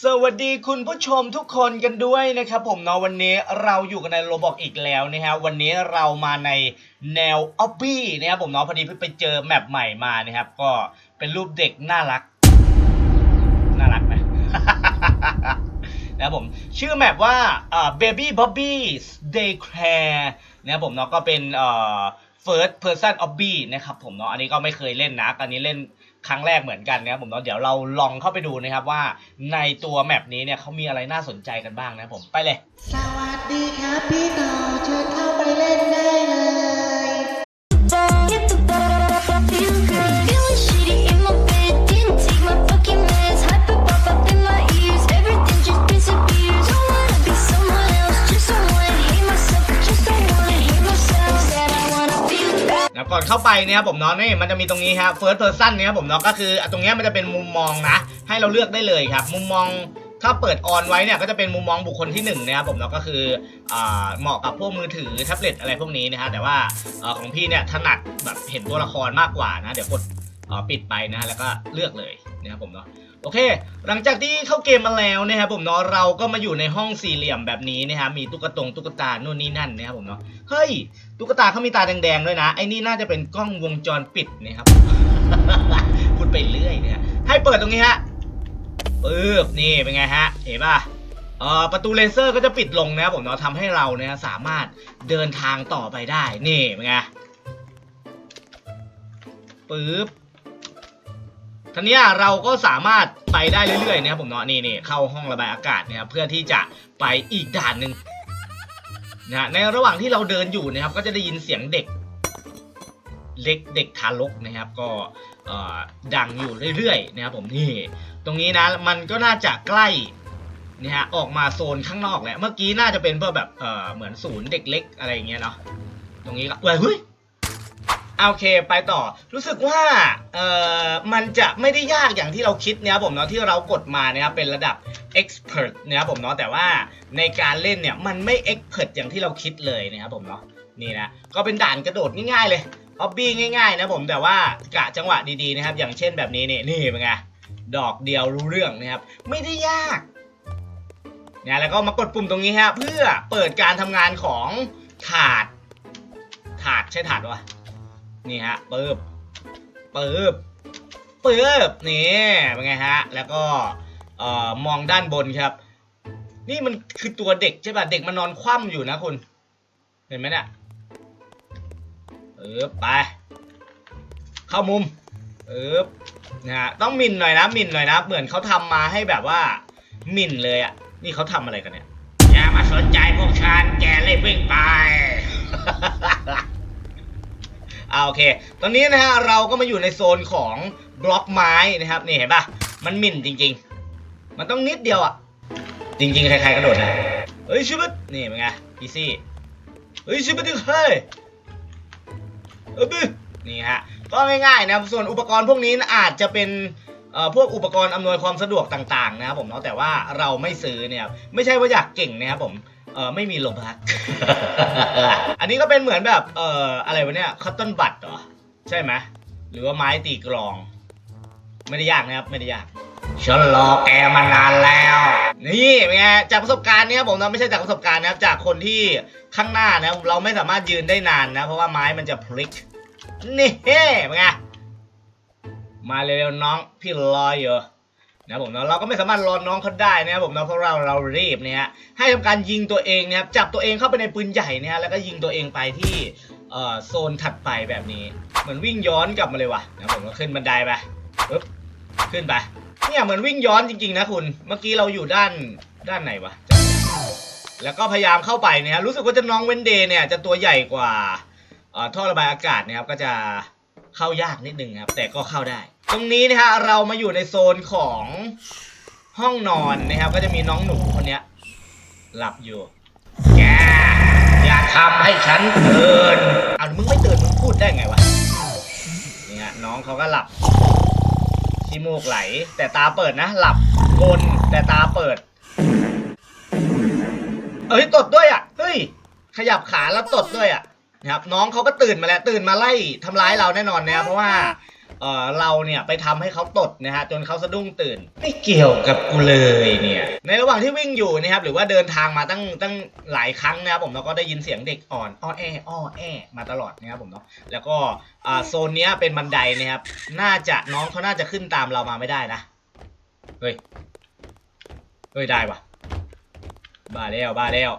สวัสดีคุณผู้ชมทุกคนกันด้วยนะครับผมเนาะวันนี้เราอยู่กันในโรบอกอีกแล้วนะฮะวันนี้เรามาในแนวออบบี้นะครับผมเนาะพอดีเพิ่งไปเจอแมปใหม่มานะครับ ก็เป็นรูปเด็กน่ารัก น่ารักไหม นะครับผมชื่อแมปว่าอ่า baby bobby's daycare นะครับผมเนาะก็เป็นเอ่อ first person obby นะครับผมเนาะอันนี้ก็ไม่เคยเล่นนะอันนี้เล่นครั้งแรกเหมือนกันนะครับผมเนาะเดี๋ยวเราลองเข้าไปดูนะครับว่าในตัวแมปนี้เนี่ยเขามีอะไรน่าสนใจกันบ้างนะผมไปเลย สวัสดีครับพี่ต่อเชิญเข้าไปเล่นได้เลย ก่อนเข้าไปเนี่ยครับผมเนาะนี่มันจะมีตรงนี้ครับ first person เนี่ยครับผมเนาะก็คือตรงนี้มันจะเป็นมุมมองนะ ให้เราเลือกได้เลยครับ มุมมองถ้าเปิดออนไว้เนี่ยก็จะเป็นมุมมองบุคคลที่หนึ่งนะครับผมเนาะก็คืออเหมาะกับพวกมือถือแท็บเล็ตอะไรพวกนี้นะฮะแต่ว่าอของพี่เนี่ยถนัดแบบเห็นตัวละครมากกว่านะ เดี๋ยวกด ปิดไปนะฮะแล้วก็เลือกเลยนะครับผมเนาะโอเค หลังจากที่เข้าเกมมาแล้วนะครับผมเนาะเราก็มาอยู่ในห้องสี่เหลี่ยมแบบนี้นะฮะมีตุ๊กตงตุ๊กตานู่นนี่นั่นนะครับผมเนาะเฮ้ยตุ๊กตาเขามีตาแดงๆด้วยนะไอ้นี่น่าจะเป็นกล้องวงจรปิดนะครับพูดไปเรื่อยเนี่ยให้เปิดตรงนี้ฮะปึ๊บนี่เป็นไงฮะเห็นป่ะเอ่อประตูเลเซอร์ก็จะปิดลงนะครับผมเนาะทำให้เราเนี่ยสามารถเดินทางต่อไปได้นี่เป็นไงปึ๊บ ทีนี้เราก็สามารถไปได้เรื่อยๆนะครับผมเนาะนี่นี่เข้าห้องระบายอากาศนะครับเพื่อที่จะไปอีกด่านหนึ่งนะฮะในระหว่างที่เราเดินอยู่นะครับก็จะได้ยินเสียงเด็ก เล็กเด็กทารกนะครับ ก็เอ่อดังอยู่เรื่อยๆนะครับผมนี่ตรงนี้นะมันก็น่าจะใกล้นะฮะออกมาโซนข้างนอกแหละเมื่อกี้น่าจะเป็นเพื่อแบบเอ่อเหมือนศูนย์เด็กเล็กอะไรอย่างเงี้ยเนาะตรงนี้ก็เฮ้ย โอเคไปต่อรู้สึกว่าเอ่อมันจะไม่ได้ยากอย่างที่เราคิดนะครับผมเนาะที่เรากดมานะครับเป็นระดับ expert นะครับผมเนาะแต่ว่าในการเล่นเนี่ยมันไม่ expert อย่างที่เราคิดเลยนะครับผมเนาะนี่นะก็เป็นด่านกระโดดง่ายๆเลยออบบี้ง่ายๆนะผมแต่ว่ากะจังหวะดีๆนะครับ อย่างเช่นแบบนี้นี่นี่เป็นไงดอกเดียวรู้เรื่องนะครับ ไม่ได้ยากนะแล้วก็มากดปุ่มตรงนี้ฮะเพื่อเปิดการทำงานของถาดถาดใช่ถาดวะ นี่ฮะปึ๊บปึ๊บปึ๊บนี่เป็นไงฮะ แล้วก็เอ่อมองด้านบนครับ นี่มันคือตัวเด็กใช่ป่ะเด็กมันนอนคว่ำอยู่นะคุณ เห็นไหมเนี่ยเออไป เข้ามุมเออนะฮะต้องมินหน่อยนะมินหน่อยนะ เหมือนเขาทำมาให้แบบว่ามินเลยอะ นี่เขาทำอะไรกันเนี่ยอย่ามาสนใจพวกฉันแกเล่นวิ่งไป อ่าโอเค ตอนนี้นะฮะเราก็มาอยู่ในโซนของบล็อกไม้นะครับนี่เห็นปะมันหมิ่นจริง ๆ มันต้องนิดเดียวอะ จริง ๆ ใครๆก็โดดนะเฮ้ยชิบะนี่เป็นไงอีซี่เฮ้ยชิบะดึงเฮ้ยเออบึนี่ฮะก็ง่ายๆนะครับส่วนอุปกรณ์พวกนี้นะอาจจะเป็นเอ่อพวกอุปกรณ์อำนวยความสะดวกต่างๆนะครับผมเนาะแต่ว่าเราไม่ซื้อเนี่ยไม่ใช่ว่าอยากเก่งนะครับผม เออไม่มีโลบักอันนี้ก็เป็นเหมือนแบบ เอออะไรวะเนี่ยคัตตันบัตเหรอ ใช่ไหมหรือว่าไม้ตีกลอง ไม่ได้ยากนะครับ ไม่ได้ยากฉันรอแกมานานแล้ว นี่เป็นไงจากประสบการณ์เนี่ยผมนะไม่ใช่จากประสบการณ์นะครับ จากคนที่ข้างหน้านะเราไม่สามารถยืนได้นานนะ เพราะว่าไม้มันจะพลิก นี่เป็นไงมาเร็วๆน้อง พี่รออยู่ นะผมเนาะเราก็ไม่สามารถรอน้องเขาได้นะครับผมเนาะเพราะเราเรารีบเนี่ยฮะให้ทำการยิงตัวเองนะครับจับตัวเองเข้าไปในปืนใหญ่เนี่ยแล้วก็ยิงตัวเองไปที่เอ่อโซนถัดไปแบบนี้ เหมือนวิ่งย้อนกลับมาเลยว่ะนะผมก็ขึ้นบันไดไปปึ๊บขึ้นไปเนี่ยเหมือนวิ่งย้อนจริงๆนะคุณ เมื่อกี้เราอยู่ด้านด้านไหนวะแล้วก็พยายามเข้าไปเนี่ยฮะรู้สึกว่าจะน้องเวนเดย์เนี่ยจะตัวใหญ่กว่าท่อระบายอากาศนะครับก็จะเข้ายากนิดนึงครับแต่ก็เข้าได้ ตรงนี้นะฮะเรามาอยู่ในโซนของห้องนอนนะครับ ก็จะมีน้องหนูคนเนี้ย หลับอยู่ แก อย่าทำให้ฉันตื่นเอามึงไม่ตื่นมึงพูดได้ไงวะนี่ฮะน้องเขาก็หลับขี้มูกไหล แต่ตาเปิดนะ หลับกลนแต่ตาเปิด เอ้ยตดด้วยอะเฮ้ยขยับขาแล้วตดด้วยอะนะครับน้องเขาก็ตื่นมาแล้วตื่นมาไล่ทำร้ายเราแน่นอนนะครับเพราะว่า เออเราเนี่ยไปทำให้เขาตดนะฮะจนเขาสะดุ้งตื่น ไม่เกี่ยวกับกูเลยเนี่ยในระหว่างที่วิ่งอยู่นะครับหรือว่าเดินทางมาตั้งตั้งหลายครั้งนะครับผมเราก็ได้ยินเสียงเด็กอ่อนอ้อแออ้อแอมาตลอดนะครับผมเนาะแล้วก็โซนเนี้ยเป็นบันไดนะครับน่าจะน้องเขาน่าจะขึ้นตามเรามาไม่ได้นะเฮ้ยเฮ้ยได้ปะบ้าแล้วบ้าแล้ว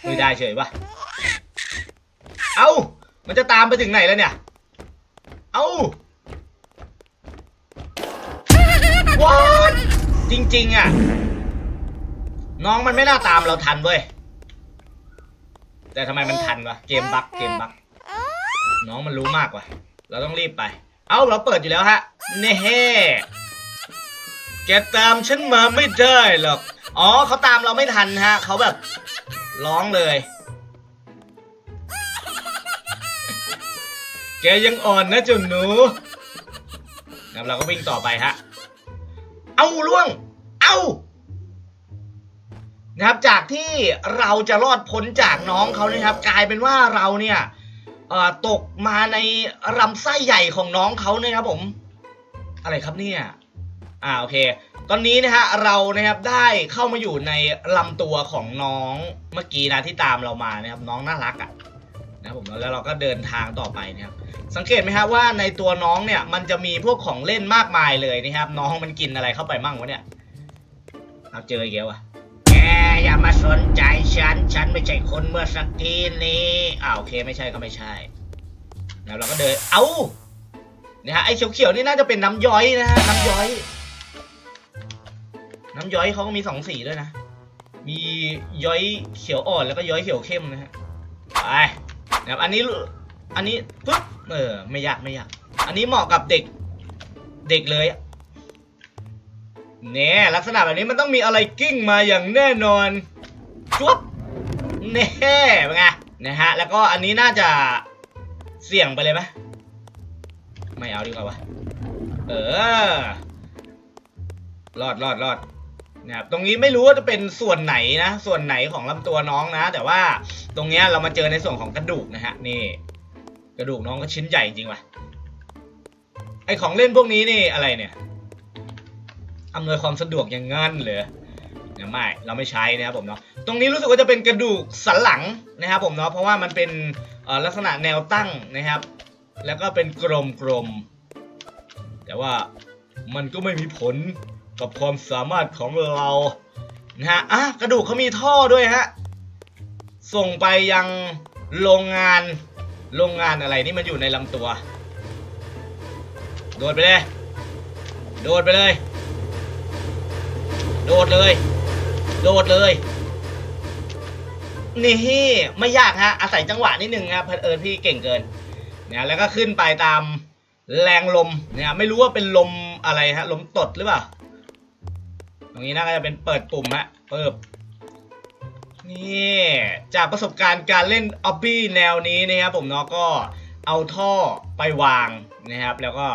เฮ้ยได้เฉยปะเอ้ามันจะตามไปถึงไหนแล้วเนี่ย เอ้าว้าจริง ๆ อะ น้องมันไม่น่าตามเราทันเว้ย แต่ทำไมมันทันวะ เกมบั๊กเกมบั๊กน้องมันรู้มากว่ะ เราต้องรีบไป เอ้า เราเปิดอยู่แล้วฮะ เน่แกตามฉันมาไม่ได้หรอก อ๋อเขาตามเราไม่ทันฮะ เขาแบบร้องเลย แกยังอ่อนนะเจ้าหนูนะครับเราก็วิ่งต่อไปฮะ เอาล่วง เอานะครับ จากที่เราจะรอดพ้นจากน้องเขานะครับ กลายเป็นว่าเราเนี่ยตกมาในลำไส้ใหญ่ของน้องเขานะครับผม อะไรครับเนี่ย อ่าโอเค ตอนนี้นะฮะเรานะครับได้เข้ามาอยู่ในลำตัวของน้องเมื่อกี้นะที่ตามเรามานะครับ น้องน่ารักอะ่ะนะครับผมแล้วเราก็เดินทางต่อไปนะครับ สังเกตไหมครับว่าในตัวน้องเนี่ยมันจะมีพวกของเล่นมากมายเลยนะครับ น้องมันกินอะไรเข้าไปมั่งวะเนี่ยเอาเจออีกแล้วอะแกอย่ามาสนใจฉัน ฉันไม่ใช่คนเมื่อสักกี้นี้อ่าวโอเคไม่ใช่ก็ไม่ใช่ แล้วเราก็เดินเอ้าเนี่ยฮะไอ้เขียวๆนี่น่าจะเป็นน้ำย้อยนะฮะน้ำย้อย น้ำย้อยเขาก็มีสองสีด้วยนะ มีย้อยเขียวอ่อนแล้วก็ย้อยเขียวเข้มนะฮะไปนะครับอันนี้ อันนี้ปึ๊บเออไม่ยากไม่ยาก อันนี้เหมาะกับเด็กเด็กเลยอะเนี่ยลักษณะแบบนี้มันต้องมีอะไรกิ้งมาอย่างแน่นอนจุ๊บเน่เป็นไงนะฮะแล้วก็อันนี้น่าจะเสี่ยงไปเลยไหมไม่เอาดีกว่าวะเออรอดรอดรอดนะครับตรงนี้ไม่รู้ว่าจะเป็นส่วนไหนนะ ส่วนไหนของลำตัวน้องนะ แต่ว่าตรงเนี้ยเรามาเจอในส่วนของกระดูกนะฮะนี่ กระดูกน้องก็ชิ้นใหญ่จริงว่ะ ไอของเล่นพวกนี้นี่อะไรเนี่ยอำนวยความสะดวกอย่างงั้นเหรอเนี่ยไม่เราไม่ใช้นะครับผมเนาะตรงนี้รู้สึกว่าจะเป็นกระดูกสันหลังนะครับผมเนาะเพราะว่ามันเป็นลักษณะแนวตั้งนะครับ แล้วก็เป็นกลมกลมๆแต่ว่ามันก็ไม่มีผลกับความสามารถของเรานะฮะอะกระดูกเขามีท่อด้วยฮะส่งไปยังโรงงาน โรงงานอะไรนี่มันอยู่ในลำตัว โดดไปเลย โดดไปเลย โดดเลย โดดเลย นี่ไม่ยากฮะ อาศัยจังหวะนิดนึงครับเผอิญพี่เก่งเกินเนี่ยแล้วก็ขึ้นไปตามแรงลมเนี่ยไม่รู้ว่าเป็นลมอะไรฮะ ลมตดหรือเปล่า ตรงนี้น่าจะเป็นเปิดปุ่มฮะ เปิบ นี่จากประสบการณ์การเล่นออบบี้แนวนี้นะครับผมเนาะก็เอาท่อไปวางนะครับ แล้วก็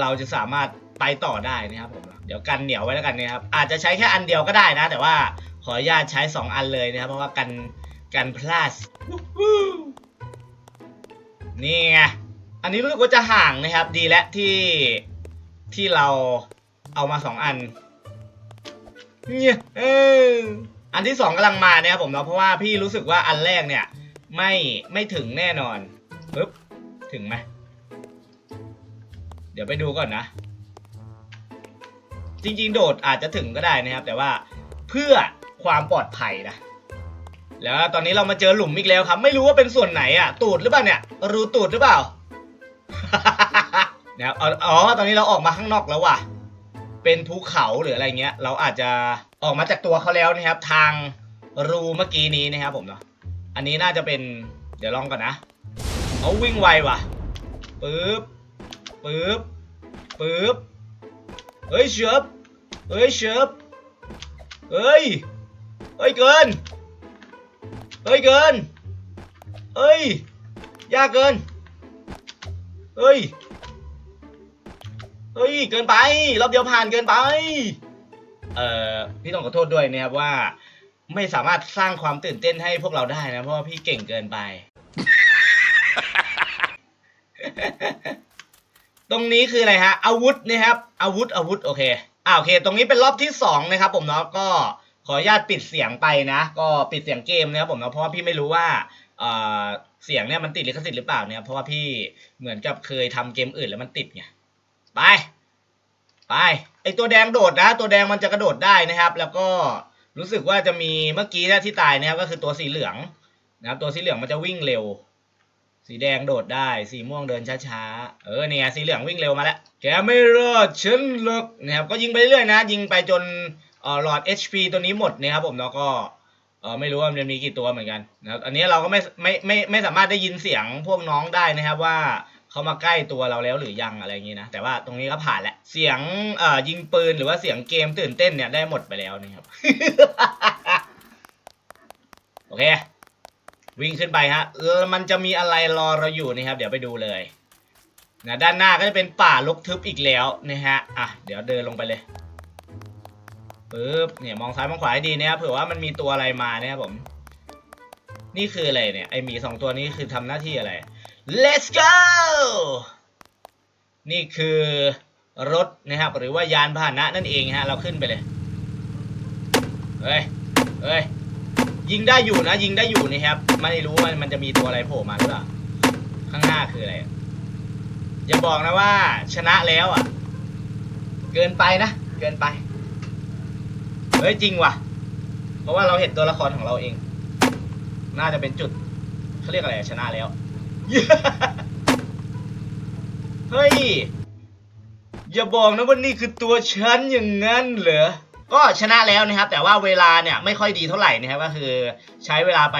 เราจะสามารถไปต่อได้นะครับผมเดี๋ยวกันเหนียวไว้แล้วกันนะครับอาจจะใช้แค่อันเดียวก็ได้นะ แต่ว่าขออนุญาตใช้ 2 อันเลยนะครับ เพราะว่ากันกันพลาสนี่ไงอันนี้รู้สึกว่าจะห่างนะครับ ดีแล้วที่ที่เราเอามา 2 อันเนี่ยเออ อันที่สองกำลังมาเนี่ยครับผมเนาะเพราะว่าพี่รู้สึกว่าอันแรกเนี่ยไม่ไม่ถึงแน่นอนปึ๊บถึงไหมเดี๋ยวไปดูก่อนนะ จริงๆ โดดอาจจะถึงก็ได้นะครับ แต่ว่าเพื่อความปลอดภัยนะ แล้วตอนนี้เรามาเจอหลุมอีกแล้วครับ ไม่รู้ว่าเป็นส่วนไหนอะตูดหรือเปล่าเนี่ย รูตูดหรือเปล่า นะครับอ๋อตอนนี้เราออกมาข้างนอกแล้วว่ะ เป็นภูเขาหรืออะไรเงี้ย เราอาจจะออกมาจากตัวเขาแล้วนะครับ ทางรูเมื่อกี้นี้นะครับผมเนาะอันนี้น่าจะเป็นเดี๋ยวลองก่อนนะเอาวิ่งไวว่ะปึ๊บปึ๊บปึ๊บเฮ้ยเชิบเฮ้ยเชิบเฮ้ยเฮ้ยเกินเฮ้ยเกินเฮ้ยยากเกินเฮ้ย เฮ้ยเกินไปรอบเดียวผ่านเกินไป เอ่อพี่ต้องขอโทษด้วยนะครับว่า ไม่สามารถสร้างความตื่นเต้นให้พวกเราได้นะเพราะว่าพี่เก่งเกินไป ตรงนี้คืออะไรฮะ อาวุธนะครับ อาวุธอาวุธโอเคอ่าโอเค ตรงนี้เป็นรอบที่สองนะครับ ผมเนาะก็ขออนุญาตปิดเสียงไปนะ ก็ปิดเสียงเกมนะครับผมเนาะเพราะว่าพี่ไม่รู้ว่าเอ่อเสียงเนี่ยมันติดลิขสิทธิ์หรือเปล่าเนี่ยเพราะว่าพี่เหมือนกับเคยทำเกมอื่นแล้วมันติดไง ไป ไปไอตัวแดงโดดนะ ตัวแดงมันจะกระโดดได้นะครับ แล้วก็รู้สึกว่าจะมีเมื่อกี้นะที่ตายนะครับก็คือตัวสีเหลืองนะครับ ตัวสีเหลืองมันจะวิ่งเร็ว สีแดงโดดได้ สีม่วงเดินช้าๆ เออเนี่ยสีเหลืองวิ่งเร็วมาแล้ว แกไม่รอดฉันหรอกนะครับ ก็ยิงไปเรื่อยๆนะ ยิงไปจนเออหลอด HP ตัวนี้หมดนะครับผมแล้วก็เออไม่รู้ว่ามันมีกี่ตัวเหมือนกันนะครับ อันนี้เราก็ไม่ไม่ไม่ไม่สามารถได้ยินเสียงพวกน้องได้นะครับว่า เขามาใกล้ตัวเราแล้วหรือยังอะไรอย่างนี้นะแต่ว่าตรงนี้ก็ผ่านแล้วเสียงเอ่อยิงปืนหรือว่าเสียงเกมตื่นเต้นเนี่ยได้หมดไปแล้วนะครับ โอเค วิ่งขึ้นไปฮะมันจะมีอะไรรอเราอยู่นะครับ เดี๋ยวไปดูเลยนะด้านหน้าก็จะเป็นป่ารกทึบอีกแล้วนะฮะอะเดี๋ยวเดินลงไปเลยปึ๊บเนี่ยมองซ้ายมองขวาให้ดีนะครับเผื่อว่ามันมีตัวอะไรมานะครับผม นี่คืออะไรเนี่ยไอหมีสองตัวนี้คือทำหน้าที่อะไร let's go นี่คือรถนะครับ หรือว่ายานพาหนะนั่นเองฮะ เราขึ้นไปเลย เฮ้ย เฮ้ย ยิงได้อยู่นะ ยิงได้อยู่นะครับ ไม่รู้ว่ามันจะมีตัวอะไรโผล่มาหรือเปล่า ข้างหน้าคืออะไร อย่าบอกนะว่าชนะแล้วอะ เกินไปนะ เกินไป เฮ้ย จริงว่ะ เพราะว่าเราเห็นตัวละครของเราเอง น่าจะเป็นจุดเขาเรียกอะไร ชนะแล้ว เฮ้ย อย่าบอกนะว่านี่คือตัวฉันอย่างนั้นเหรอ ก็ชนะแล้วนะครับ แต่ว่าเวลาเนี่ยไม่ค่อยดีเท่าไหร่นะครับ ก็คือใช้เวลาไป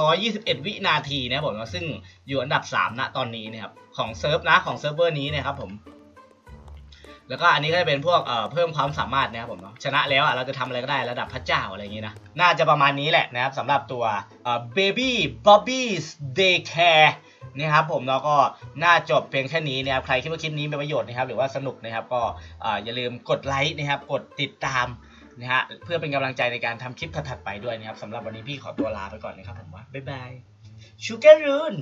821 วินาทีนะครับผมซึ่งอยู่อันดับ 3 ณ ตอนนี้นะครับ ของเซิร์ฟนะของเซิร์ฟเวอร์นี้นะครับผม แล้วก็อันนี้ก็จะเป็นพวกเอ่อเพิ่มความสามารถนะครับผมเนาะชนะแล้วอะเราจะทำอะไรก็ได้ระดับพระเจ้าอะไรอย่างงี้นะ น่าจะประมาณนี้แหละนะครับสำหรับตัวเอ่อ baby bobby's daycare นะครับผมแล้วก็น่าจบเพียงแค่นี้นะครับใครคิดว่าคลิปนี้มีประโยชน์นะครับ หรือว่าสนุกนะครับก็อย่าลืมกดไลค์นะครับกดติดตามนะฮะเพื่อเป็นกำลังใจในการทำคลิปถัดๆไปด้วยนะครับสำหรับวันนี้พี่ขอตัวลาไปก่อนนะครับผมว่าบ๊ายบายชูการ์รูน